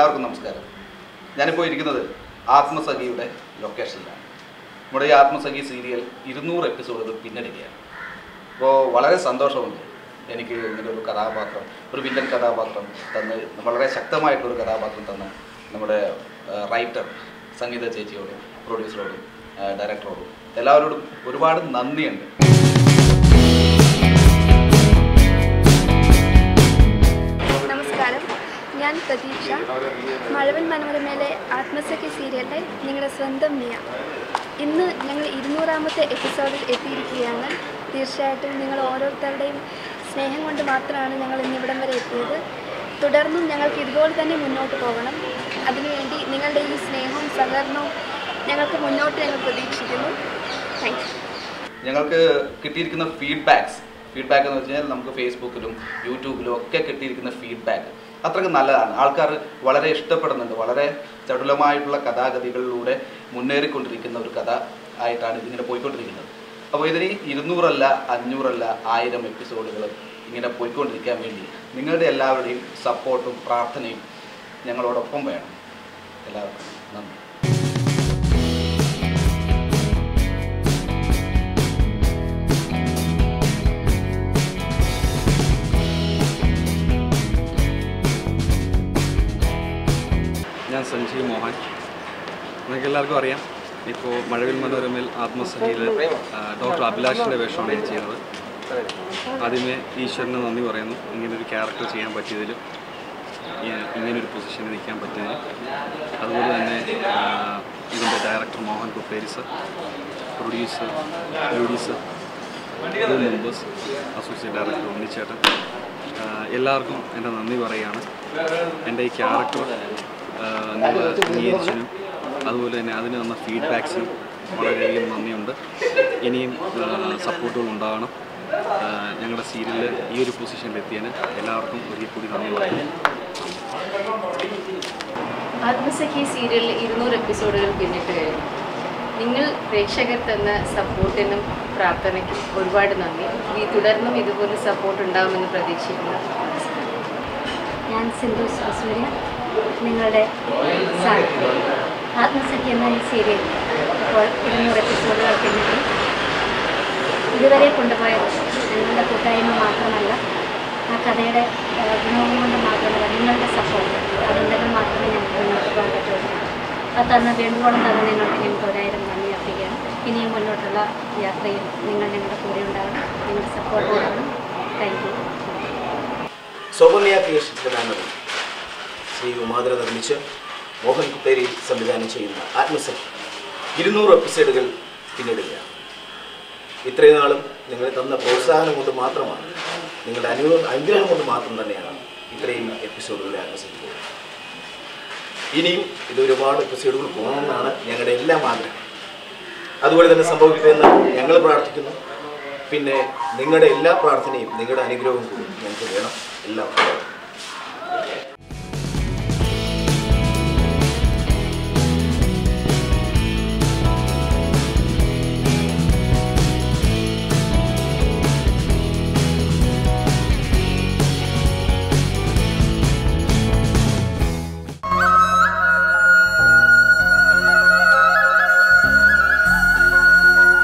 എല്ലാവർക്കും നമസ്കാരം. ഞാനിപ്പോൾ ഇരിക്കുന്നത് ആത്മസഖിയുടെ ലൊക്കേഷനിലാണ്. നമ്മുടെ ഈ ആത്മസഖി സീരിയൽ ഇരുന്നൂറ് എപ്പിസോഡുകൾ പിന്നിടുകയാണ്. അപ്പോൾ വളരെ സന്തോഷമുണ്ട് എനിക്ക് ഇങ്ങനെ ഒരു കഥാപാത്രം ഒരു വില്ലൻ കഥാപാത്രം തന്ന് വളരെ ശക്തമായിട്ടൊരു കഥാപാത്രം തന്ന നമ്മുടെ റൈറ്റർ സംഗീത ചേച്ചിയോടും പ്രൊഡ്യൂസറോടും ഡയറക്ടറോടും എല്ലാവരോടും ഒരുപാട് നന്ദിയുണ്ട്. പ്രതീക്ഷ. മഴവൻ മനോരമയിലെ ആത്മസഖ്യ സീരിയലിലെ നിങ്ങളുടെ സ്വന്തം മിയ. ഇന്ന് ഞങ്ങൾ ഇരുന്നൂറാമത്തെ എപ്പിസോഡിൽ എത്തിയിരിക്കുകയാണ്. തീർച്ചയായിട്ടും നിങ്ങൾ ഓരോരുത്തരുടെയും സ്നേഹം കൊണ്ട് മാത്രമാണ് ഞങ്ങൾ ഇന്നിവിടം വരെ എത്തിയത്. തുടർന്നും ഞങ്ങൾക്ക് ഇതുപോലെ തന്നെ മുന്നോട്ട് പോകണം. അതിനുവേണ്ടി നിങ്ങളുടെ ഈ സ്നേഹവും സഹകരണവും ഞങ്ങൾക്ക് മുന്നോട്ട് ഞങ്ങൾ പ്രതീക്ഷിക്കുന്നു. താങ്ക് യു ഞങ്ങൾക്ക് കിട്ടിയിരിക്കുന്ന ഫീഡ്ബാക്സ് ഫീഡ്ബാക്ക് എന്ന് വെച്ച് കഴിഞ്ഞാൽ നമുക്ക് ഫേസ്ബുക്കിലും യൂട്യൂബിലും ഒക്കെ കിട്ടിയിരിക്കുന്ന ഫീഡ്ബാക്ക് അത്രയ്ക്ക് നല്ലതാണ്. ആൾക്കാർ വളരെ ഇഷ്ടപ്പെടുന്നുണ്ട്. വളരെ ചടുലമായിട്ടുള്ള കഥാഗതികളിലൂടെ മുന്നേറിക്കൊണ്ടിരിക്കുന്ന ഒരു കഥ ആയിട്ടാണ് ഇതിങ്ങനെ പോയിക്കൊണ്ടിരിക്കുന്നത്. അപ്പോൾ ഇതിന് ഇരുന്നൂറല്ല അഞ്ഞൂറല്ല ആയിരം എപ്പിസോഡുകൾ ഇങ്ങനെ പോയിക്കൊണ്ടിരിക്കാൻ വേണ്ടി നിങ്ങളുടെ എല്ലാവരുടെയും സപ്പോർട്ടും പ്രാർത്ഥനയും ഞങ്ങളോടൊപ്പം വേണം. എല്ലാവർക്കും നന്ദി. ഞാൻ സഞ്ജീവ് മോഹൻ. നിങ്ങൾക്ക് എല്ലാവർക്കും അറിയാം. ഇപ്പോൾ മഴവിൽ മനോരമയിൽ ആത്മസഖിയിൽ ഡോക്ടർ അഭിലാഷിന്റെ വേഷമാണ് ഞാൻ ചെയ്യുന്നത്. ആദ്യമേ ഈശ്വരന് നന്ദി പറയുന്നു. ഇങ്ങനൊരു ക്യാരക്ടർ ചെയ്യാൻ പറ്റിയതിലും ഇങ്ങനൊരു പൊസിഷനിൽ നിൽക്കാൻ പറ്റിയതിലും. അതുപോലെ തന്നെ ഇതിന്റെ director Mohan Kupperis producer producer members associate director ഉണ്ണിച്ചേട്ടൻ. എല്ലാവർക്കും എന്റെ നന്ദി പറയുകയാണ്. എന്റെ ഈ ക്യാരക്ടർ നിങ്ങൾ അംഗീകരിച്ചതിനും അതുപോലെ തന്നെ അതിന് തന്ന ഫീഡ്ബാക്സിനും വളരെയധികം നന്ദിയുണ്ട്. ഇനിയും സപ്പോർട്ടുകൾ ഉണ്ടാകണം. ഞങ്ങളുടെ സീരിയലിൽ ഈ ഒരു പൊസിഷനിൽ എത്തിയതിന് എല്ലാവർക്കും ഒരിക്കൽ കൂടി നന്ദി പറയുന്നു. ആത്മസഖി സീരിയലിൽ ഇരുന്നൂറ് എപ്പിസോഡുകൾ പിന്നിട്ട് കഴിഞ്ഞു. നിങ്ങൾ പ്രേക്ഷകർ തന്ന സപ്പോർട്ടിനും പ്രാർത്ഥനയ്ക്കും ഒരുപാട് നന്ദി. ഈ തുടർന്നും ഇതുപോലെ സപ്പോർട്ട് ഉണ്ടാകുമെന്ന് പ്രതീക്ഷിക്കുന്നു. ഞാൻ സിന്ധു സൂര്യ നിങ്ങളുടെ ആത്മസഖ്യ എന്ന ഈ സീരിയൽ ഇപ്പോൾ ഇരുന്നൂറ് എപ്പിസോഡുകൾക്ക് വേണ്ടി ഇതുവരെ കൊണ്ടുപോയ നിങ്ങളുടെ കൂട്ടായ്മ മാത്രമല്ല ആ കഥയുടെ ഗുണവും കൊണ്ട് മാത്രമല്ല നിങ്ങളുടെ സപ്പോർട്ട് അതുണ്ടെങ്കിൽ മാത്രമേ ഞങ്ങൾക്ക് മുന്നോട്ട് പോകാൻ പറ്റുള്ളൂ ആ തന്ന വേണ്ടുവോളം തന്നെ നിങ്ങൾക്ക് ഞങ്ങൾക്ക് ഒരായിരം നന്ദി അർപ്പിക്കുകയാണ്. ഇനിയും മുന്നോട്ടുള്ള യാത്രയിൽ നിങ്ങൾ ഞങ്ങളുടെ കൂടെ ഉണ്ടാകണം. നിങ്ങളുടെ സപ്പോർട്ട് ഉണ്ടാകണം. Thank you Saukarya creations Shri ഉമാതിര നിർമ്മിച്ച് മോഹൻ കുപ്പേരി സംവിധാനം ചെയ്യുന്ന ആത്മസഖി ഇരുന്നൂറ് എപ്പിസോഡുകൾ പിന്നിടുകയാണ്. ഇത്രയും നാളും നിങ്ങൾ തന്ന പ്രോത്സാഹനം കൊണ്ട് മാത്രമാണ് നിങ്ങളുടെ അനു അനുഗ്രഹം കൊണ്ട് മാത്രം തന്നെയാണ് ഇത്രയും എപ്പിസോഡുകൾ ആത്മസഖ്യം. ഇനിയും ഇത് ഒരുപാട് എപ്പിസോഡുകൾ പോകണമെന്നാണ് ഞങ്ങളുടെ എല്ലാം ആഗ്രഹം. അതുപോലെ തന്നെ സംഭവിക്കട്ടെ എന്ന് ഞങ്ങൾ പ്രാർത്ഥിക്കുന്നു. പിന്നെ നിങ്ങളുടെ എല്ലാ പ്രാർത്ഥനയും നിങ്ങളുടെ അനുഗ്രഹവും കൂടി ഞങ്ങൾക്ക് വേണം. എല്ലാവർക്കും.